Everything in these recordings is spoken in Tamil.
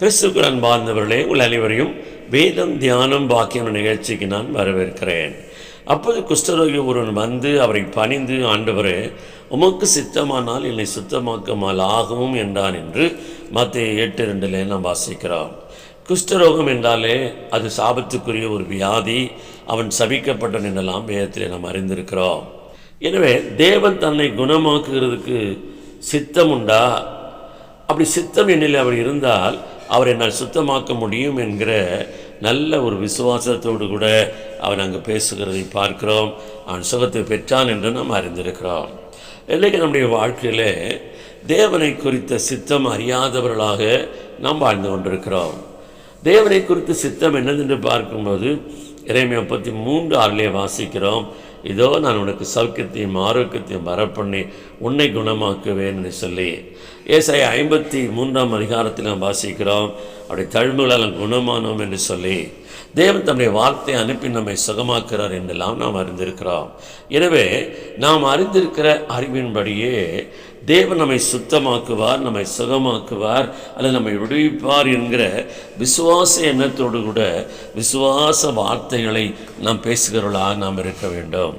கிறிஸ்துக்குள் அன்பார்ந்தவர்களே உள்ள அனைவரையும் வேதம் தியானம் பாக்கியம் நிகழ்ச்சிக்கு நான் வரவேற்கிறேன். அப்போது குஷ்டரோகி ஒருவன் வந்து அவரை பணிந்து ஆண்டவரே உமக்கு சித்தமானால் என்னை சுத்தமாக்கமால் ஆகவும் என்றான் என்று மத்திய எட்டு ரெண்டில் நாம் வாசிக்கிறோம். குஷ்டரோகம் என்றாலே அது சாபத்துக்குரிய ஒரு வியாதி. அவன் சபிக்கப்பட்டான் என்றெல்லாம் வேதத்திலே நாம் அறிந்திருக்கிறோம். எனவே தேவன் தன்னை குணமாக்குகிறதுக்கு சித்தம் உண்டா? அப்படி சித்தம் என்னில் அவர் இருந்தால் அவரை என்னால் சுத்தமாக்க முடியும் என்கிற நல்ல ஒரு விசுவாசத்தோடு கூட அவன் அங்கே பேசுகிறதை பார்க்கிறோம். அவன் சுகத்தை பெற்றான் என்று நாம் அறிந்திருக்கிறோம். இன்றைக்கு நம்முடைய வாழ்க்கையில் தேவனை குறித்த சித்தம் அறியாதவர்களாக நாம் வாழ்ந்து கொண்டிருக்கிறோம். தேவனை குறித்த சித்தம் என்னதென்று பார்க்கும்போது இறைமை முப்பத்தி மூன்று ஆறிலே வாசிக்கிறோம் இதோ நான் உனக்கு சௌக்கியத்தையும் ஆரோக்கியத்தையும் வரப்பண்ணி உன்னை குணமாக்குவேன்னு என்று சொல்லி. ஏசாய ஐம்பத்தி மூன்றாம் அதிகாரத்தில் நாம் வாசிக்கிறோம் அப்படி தழும்புகளால் குணமானோம் என்று சொல்லி. தேவன் தம்முடைய வார்த்தையை அனுப்பி நம்மை சுகமாக்குறார் என்றெல்லாம் நாம் அறிந்திருக்கிறோம். எனவே நாம் அறிந்திருக்கிற அறிவின்படியே தேவன் நம்மை சுத்தமாக்குவார் நம்மை சுகமாக்குவார் அல்லது நம்மை விடுவிப்பார் என்கிற விசுவாச எண்ணத்தோடு கூட விசுவாச வார்த்தைகளை நாம் பேசுகிறவர்களாக நாம் இருக்க வேண்டும்.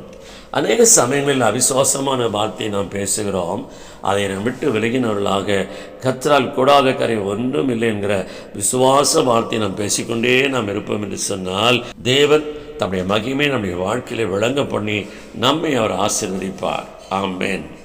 அநேக சமயங்களில் அவிசுவாசமான வார்த்தையை நாம் பேசுகிறோம். அதை நாம் விட்டு விலகினவர்களாக கத்தரால் கூடாத கரை ஒன்றும் இல்லை என்கிற விசுவாச வார்த்தையை நாம் பேசிக்கொண்டே நாம் இருப்போம் என்று சொன்னால் தேவன் தம்முடைய மகிமை நம்முடைய வாழ்க்கையில விளங்க பண்ணி நம்மை அவர் ஆசீர்வதிப்பார். ஆமேன்.